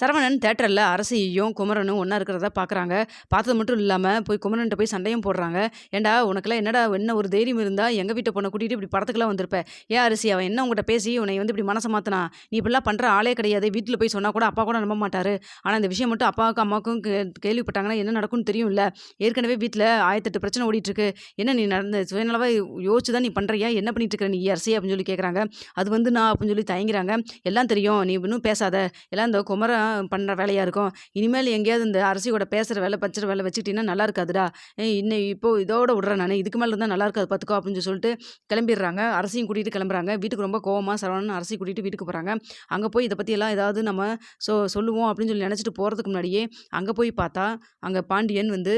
சரவணன் தேட்டரில் அரசியையும் குமரனும் ஒன்றா இருக்கிறத பார்க்குறாங்க பார்த்தது மட்டும் இல்லாமல் போய் குமரன்ட்ட போய் சண்டையும் போடுறாங்க. ஏன்டா உனக்கெல்லாம் என்னடா என்ன ஒரு தைரியம் இருந்தால் எங்கள் வீட்டை பொண்ணை கூட்டிகிட்டு இப்படி படத்துக்குலாம் வந்திருப்பேன் ஏன் அரிசி அவன் என்ன உங்கள்கிட்ட பேசி உன்னை வந்து இப்படி மனசை மாற்றினா நீ இப்படிலாம் பண்ணுற ஆளே கிடையாது. வீட்டில் போய் சொன்னால் கூட அப்பா கூட நம்ப மாட்டார். ஆனால் இந்த விஷயம் மட்டும் அப்பாவுக்கும் அம்மாவுக்கும் கே- கேள்விப்பட்டாங்கன்னா என்ன நடக்கும்னு தெரியும்ல. ஏற்கனவே வீட்டில் ஆயிரத்தெட்டு பிரச்சனை ஓடிட்டுருக்கு. என்ன நீ நடந்த சுயநலவாக யோசிச்சு தான் நீ பண்ணுறியா என்ன பண்ணிட்டு நீ அரசி அப்படின்னு சொல்லி கேட்குறாங்க அது வந்து நான் அப்படின்னு சொல்லி தயங்குறாங்க. எல்லாம் தெரியும். நீ இன்னும் பேசாத. எல்லாம் இந்த குமரன் பண்ணுற வேலையாக இருக்கும். இனிமேல் எங்கேயாவது இந்த அரசியோட பேசுகிற வேலை பச்சுற வேலை வச்சுக்கிட்டீங்கன்னா நல்லா இருக்காதுடா. ஏய், இன்னும் இப்போ இதோட விட்றேன் நான். இதுக்கு மேலே இருந்தால் நல்லா இருக்காது பார்த்துக்கோ அப்படின்னு சொல்லிட்டு கிளம்பிடுறாங்க. அரசியும் கூட்டிகிட்டு கிளம்புறாங்க. வீட்டுக்கு ரொம்ப கோவமாக சரவணன் அரசி கூட்டிகிட்டு வீட்டுக்கு போகிறாங்க அங்கே போய் இதை பற்றியெல்லாம் ஏதாவது நம்ம சொ சொல்லுவோம் அப்படின்னு சொல்லி நினச்சிட்டு போகிறதுக்கு முன்னாடியே அங்கே போய் பார்த்தா அங்கே பாண்டியன் வந்து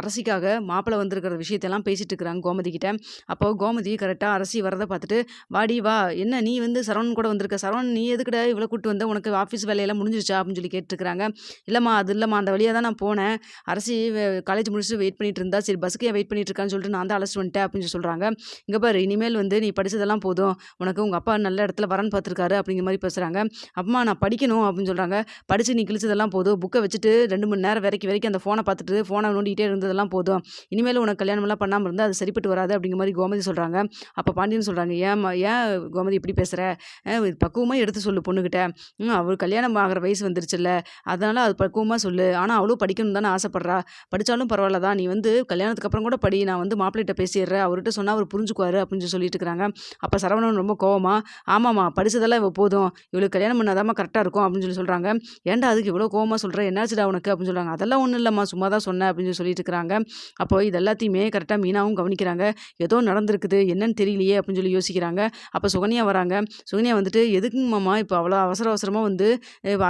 அரசிக்காக மாப்பிள்ளை வந்திருக்கிற விஷயத்தெல்லாம் பேசிட்டு இருக்கிறாங்க கோமதி கிட்ட. அப்போ கோமதி கரெக்டாக அரசி வரதை பார்த்துட்டு வாடி வா. என்ன நீ வந்து சரவணன் கூட வந்திருக்க? சரவணன் நீ எதுக்கிட்ட இவ்வளோ கூட்டு வந்த? உனக்கு ஆஃபீஸ் வேலையெல்லாம் முடிஞ்சிருச்சா அப்படின்னு சொல்லி கேட்டுருக்குறாங்க. இல்லைம்மா அது இல்லைம்மா அந்த வழியாக தான் நான் போனேன். அரசி காலேஜ் முடிச்சுட்டு வெயிட் பண்ணிட்டு இருந்தா சரி பஸ்ஸுக்கு ஏன் வெயிட் பண்ணிட்டு இருக்கான்னு சொல்லிட்டு நான் தான் அழைச்சிட்டு வந்துட்டேன் அப்படின்னு சொல்லி சொல்கிறாங்க இங்கே பாரு இனிமேல் வந்து நீ படிச்சதெல்லாம் போதும். உனக்கு உங்கள் அப்பா நல்ல இடத்துல வரன்னு பார்த்துருக்காரு அப்படிங்கிற மாதிரி பேசுகிறாங்க அம்மா நான் படிக்கணும் அப்படின்னு சொல்கிறாங்க படித்து நீ கிழிச்சதெல்லாம் போதும். புக்கை வச்சுட்டு ரெண்டு மணி நேரம் வரைக்கும் வரைக்கும் அந்த ஃபோனை பார்த்துட்டு ஃபோனை நோண்டிகிட்டே இருந்ததெல்லாம் போதும். இனிமேல் உனக்கு கல்யாணம்லாம் பண்ணாமல் இருந்தால் அது சரிப்பட்டு வராது அப்படிங்கிற மாதிரி கோமதி சொல்கிறாங்க அப்போ பாண்டியன் சொல்கிறாங்க ஏன் ஏன் கோமதி இப்படி பேசுகிற பக்குவமாக எடுத்து சொல்லு பொண்ணுக்கிட்ட அவர் கல்யாணம் ஆகிற வயசு வந்துருச்சுல்ல அதனால் அது பக்குவமாக சொல்லு. ஆனால் அவளும் படிக்கணும் தானே ஆசைப்பட்றா. படித்தாலும் பரவாயில்ல தான் நீ வந்து கல்யாணத்துக்கு அப்புறம் கூட படி நான் வந்து மாப்பிள்ளைகிட்ட பேசிடுறேன். அவர்கிட்ட சொன்னால் அவர் புரிஞ்சுக்குவாரு அப்படின்னு சொல்லி சொல்லிட்டு இருக்கிறாங்க அப்போ சரவணன் ரொம்ப கோவமா ஆமாம்மா படித்ததெல்லாம் இவ போதும். இவளுக்கு கல்யாணம் பண்ணாதாம்மா கரெக்டாக இருக்கும் அப்படின்னு சொல்லி சொல்கிறாங்க ஏன்டா அதுக்கு இவ்வளோ கோவமாக சொல்கிறேன் என்னாச்சுடா உனக்கு? அப்படின்னு சொல்கிறாங்க அதெல்லாம் ஒன்றும் இல்லைம்மா சும்மா தான் சொன்னேன் அப்படின்னு சொல்லி சொல்லிட்டு இருக்கிறாங்க அப்போ இது எல்லாத்தையுமே கரெக்டாக மீனாவும் கவனிக்கிறாங்க. ஏதோ நடந்திருக்குது என்னன்னு தெரியலையே அப்படின்னு சொல்லி யோசிக்கிறாங்க. அப்போ சுகன்யா வராங்க. சுகன்யா வந்துட்டு எதுக்குங்கம்மா இப்போ அவ்வளோ அவசர அவசரமாக வந்து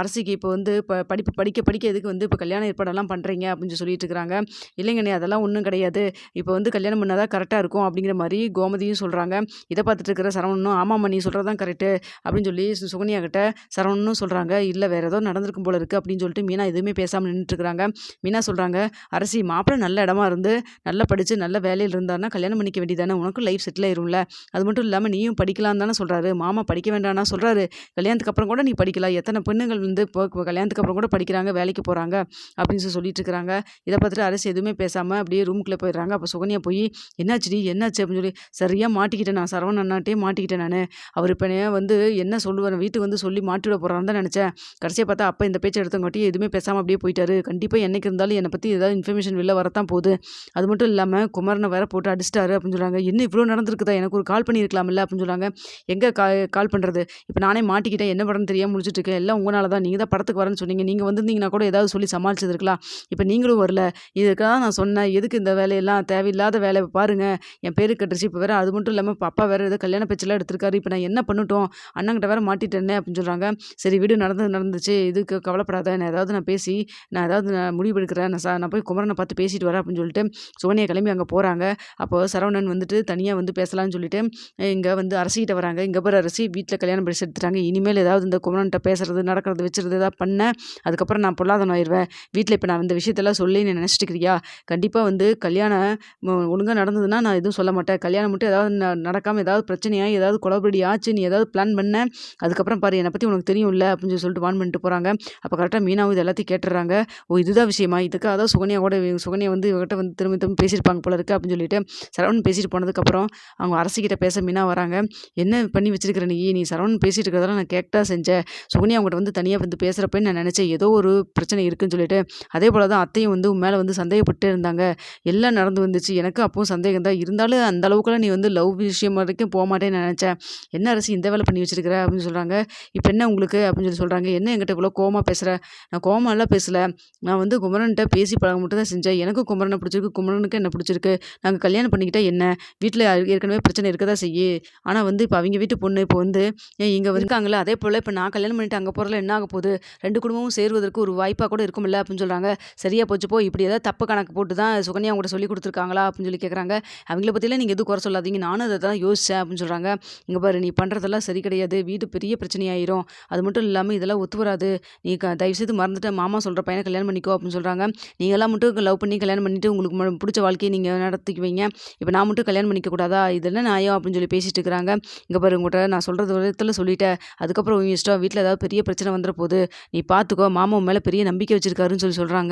அரசு அரசிக்கு இப்போ வந்து இப்போ படிப்பு படிக்க படிக்க எதுக்கு வந்து இப்போ கல்யாண ஏற்பாடெல்லாம் பண்ணுறீங்க அப்படின்னு சொல்லிட்டு இருக்கிறாங்க இல்லைங்கண்ணே அதெல்லாம் ஒன்றும் கிடையாது. இப்போ வந்து கல்யாணம் பண்ணால் தான் கரெக்டாக இருக்கும் அப்படிங்கிற மாதிரி கோமதியும் சொல்கிறாங்க இதை பார்த்துட்டு இருக்கிற சரவணனும் ஆமாம்மா நீ சொல்கிறது தான் கரெக்டு அப்படின்னு சொல்லி சுகன்யா கிட்ட சரவணனும் சொல்கிறாங்க இல்லை வேறு ஏதோ நடந்திருக்கும் போல இருக்குது அப்படின்னு சொல்லிட்டு மீனா எதுவுமே பேசாமல் நின்றுட்டுருக்காங்க மீனா சொல்கிறாங்க அரசி மாப்பிள்ளை நல்ல இடமா இருந்து நல்லா படித்து நல்ல வேலையில் இருந்தாருன்னா கல்யாணம் பண்ணிக்க வேண்டியதானே உனக்கும் லைஃப் செட்டில் ஆயிரும்ல. அது மட்டும் இல்லாமல் நீயும் படிக்கலாம் தானே சொல்கிறாரு மாமா படிக்க வேண்டாம்னா சொல்கிறாரு கல்யாணத்துக்கு அப்புறம் கூட நீ படிக்கலாம். எத்தனை பெண்ணுங்கள் வந்து இப்போ இப்போ கல்யாணத்துக்கு அப்புறம் கூட படிக்கிறாங்க வேலைக்கு போகிறாங்க அப்படின்னு சொல்லி சொல்லிட்டு இருக்கிறாங்க. இதை பார்த்துட்டு அரசு எதுவுமே பேசாமல் அப்படியே ரூமுக்குள்ளே போயிடுறாங்க. அப்போ சுகன்யா போய் என்னாச்சுடி என்னாச்சு? அப்படின்னு சொல்லி சரியாக மாட்டிக்கிட்டேன் நான். சரவண அண்ணாட்டே மாட்டிக்கிட்டேன் நான். அவர் இப்போ வந்து என்ன சொல்லுவார்? வீட்டுக்கு வந்து சொல்லி மாட்டிவிட போகிறான்னு தான் நினச்சேன். கடைசியாக பார்த்தா அப்போ இந்த பேச்சை எடுத்தங்காட்டி எதுவுமே பேசாமல் அப்படியே போயிட்டாரு. கண்டிப்பாக என்னைக்கு இருந்தாலும் என்னை பற்றி ஏதாவது இன்ஃபர்மேஷன் வெளில வரத்தான் போகுது. அது மட்டும் இல்லாமல் குமரனை வேற போட்டு அடிச்சிட்டாரு அப்படின்னு சொல்கிறாங்க என்ன இவ்வளோ நடந்திருக்குதா? எனக்கு ஒரு கால் பண்ணியிருக்கலாம்ல? அப்படின்னு சொல்கிறாங்க எங்கே கா கால் பண்ணுறது இப்போ நானே மாட்டிக்கிட்டேன். என்ன பண்ணுறது தெரியாமல் முடிச்சுட்டு இருக்கேன். எல்லாம் உங்களால் தான் நீங்கள் தான் படத்துக்கு வரேன்னு சொன்னீங்க. நீங்கள் வந்திருந்தீங்கன்னா கூட ஏதாவது சொல்லி சமாளிச்சதுருக்கலாம் இப்போ நீங்களும் வரல. இதுக்காக நான் சொன்னேன். எதுக்கு இந்த வேலையெல்லாம் தேவையில்லாத வேலை? பாருங்கள் என் பேரு கட்டுச்சு இப்போ வேறு அது மட்டும் இல்லாமல் இப்போ அப்பா வேற ஏதோ கல்யாண பேச்செல்லாம் எடுத்திருக்காரு. இப்போ நான் என்ன பண்ணட்டும்? அண்ணங்கிட்ட வேறு மாட்டிட்டேனே அப்படின்னு சொல்கிறாங்க சரி வீடு நடந்தது நடந்துச்சு. இதுக்கு கவலைப்படாத. நான் ஏதாவது நான் பேசி நான் ஏதாவது நான் முடிவு எடுக்கிறேன். நான் நான் போய் குமரனை பார்த்து பேசிட்டு வரேன் அப்படின்னு சொல்லிட்டு சோனியா கிளம்பி அங்கே போகிறாங்க அப்போ சரவணன் வந்துட்டு தனியாக வந்து பேசலாம்னு சொல்லிட்டு இங்கே வந்து அரசிக்கிட்ட வராங்க. இங்கே போகிற அரசி வீட்டில் கல்யாணம் படிச்சு எடுத்துட்டாங்க இனிமேல் ஏதாவது இந்த குமரன்கிட்ட பேசுறது நடக்கிறது வச்சு ஏதாவது பண்ணேன். அதுக்கப்புறம் நான் பொல்லாதனம் ஆயிடுவேன் வீட்டில் இப்போ நான் இந்த விஷயத்தெல்லாம் சொல்லி நீ நினச்சிட்டு இருக்கிறியா கண்டிப்பாக வந்து கல்யாணம் ஒழுங்காக நடந்ததுன்னா நான் எதுவும் சொல்ல மாட்டேன். கல்யாணம் மட்டும் ஏதாவது ந நடக்காமல் ஏதாவது பிரச்சனையாக ஏதாவது குழப்படி ஆச்சு நீ ஏதாவது பிளான் பண்ண. அதுக்கப்புறம் பாரு என்னை பற்றி உனக்கு தெரியும் இல்லை அப்படின்னு சொல்லி சொல்லிட்டு வான் பண்ணிட்டு போகிறாங்க அப்போ கரெக்டாக மீனாவும் இது எல்லாத்தையும் கேட்டுறாங்க ஓ இதுதான் விஷயமா? இதுக்காக தான் சுகன்யா கூட சுகன்யா வந்து இவகிட்ட வந்து திரும்ப திரும்ப பேசியிருப்பாங்க போல இருக்குது அப்படின்னு சொல்லிட்டு சரவணன் பேசிட்டு போனதுக்கப்புறம் அவங்க அரசிக்கிட்ட பேச மீனா வராங்க. என்ன பண்ணி வச்சிருக்கிற நீ? நீ சரவணன் பேசிட்டு இருக்கிறதெல்லாம் நான் கேட்டால் செஞ்சேன். சுகன்யா அவங்ககிட்ட வந்து தனியாக வந்து பேசுகிறப்ப நான் நினச்சேன் ஏதோ ஒரு பிரச்சனை இருக்குன்னு சொல்லிட்டு அதே போல் தான் அத்தையும் வந்து உன் மேலே வந்து சந்தேகப்பட்டு இருந்தாங்க. எல்லாம் நடந்து வந்துச்சு. எனக்கு அப்பவும் சந்தேகம் தான். இருந்தாலும் அந்த அளவுக்குலாம் நீ வந்து லவ் விஷயம் வரைக்கும் போக மாட்டேன்னு நினச்சேன். என்ன அரசு இந்த வேலை பண்ணி வச்சிருக்கிற அப்படின்னு சொல்கிறாங்க இப்போ என்ன உங்களுக்கு அப்படின்னு சொல்லி சொல்கிறாங்க என்ன என்கிட்ட இவ்வளோ கோமா பேசுகிற நான் கோமாலாம் பேசலை. நான் வந்து குமரன்கிட்ட பேசி பழக மட்டும் தான் செஞ்சேன். எனக்கும் குமரனை பிடிச்சிருக்கு. குமரனுக்கு என்ன பிடிச்சிருக்கு. நாங்கள் கல்யாணம் பண்ணிக்கிட்டால் என்ன? வீட்டில் ஏற்கனவே பிரச்சனை இருக்க தான் செய்யு. ஆனால் வந்து இப்போ அவங்க வீட்டு பொண்ணு இப்போ வந்து இங்கே இருக்காங்களே? அதே போல் இப்போ நான் கல்யாணம் பண்ணிட்டு அங்கே போகிறதுல என்ன ஆக போகுது ரெண்டு குடும்பமும் சேருவதற்கு ஒரு வாய்ப்பாக கூட இருக்கும்ல அப்படின்னு சொல்கிறாங்க சரியாக போச்சு போ இப்படி ஏதாவது தப்பு கணக்கு போட்டு தான் சுகன்யா உங்கள்கிட்ட சொல்லி கொடுத்துருக்காங்களா அப்படின்னு சொல்லி கேட்குறாங்க அவங்கள பற்றிலாம் நீங்கள் எதுவும் குறை சொல்லாதீங்க நானும் அதை தான் யோசித்தேன் அப்படின்னு சொல்கிறாங்க இங்கே பாரு நீ பண்ணுறதெல்லாம் சரி கிடையாது வீடு பெரிய பிரச்சனையாயிரும். அது மட்டும் இல்லாமல் இதெல்லாம் ஒத்து வராது. நீ க தயவுசெய்து மறந்துட்டு மாமா சொல்கிற பையனை கல்யாணம் பண்ணிக்கோ அப்படின்னு சொல்கிறாங்க நீங்களாம் மட்டும் லவ் பண்ணி கல்யாணம் பண்ணிவிட்டு உங்களுக்கு பிடிச்ச வாழ்க்கையை நீங்கள் நடத்திக்குவீங்க. இப்போ நான் மட்டும் கல்யாணம் பண்ணிக்க கூடாதா? இதெல்லாம் நியாயம் அப்படின்னு சொல்லி பேசிட்டு இருக்கிறாங்க. இங்கே பாரு உங்கள்கிட்ட நான் சொல்கிறது விதத்தில் சொல்லிட்டேன். அதுக்கப்புறம் உன் இஷ்டம் வீட்டில் ஏதாவது பெரிய பிரச்சனை வந்துட போகுது. நீ பார்த்துக்கோ மாமா உன் மேல பெரிய நம்பிக்கை வச்சிருக்காருன்னு சொல்லி சொல்றாங்க.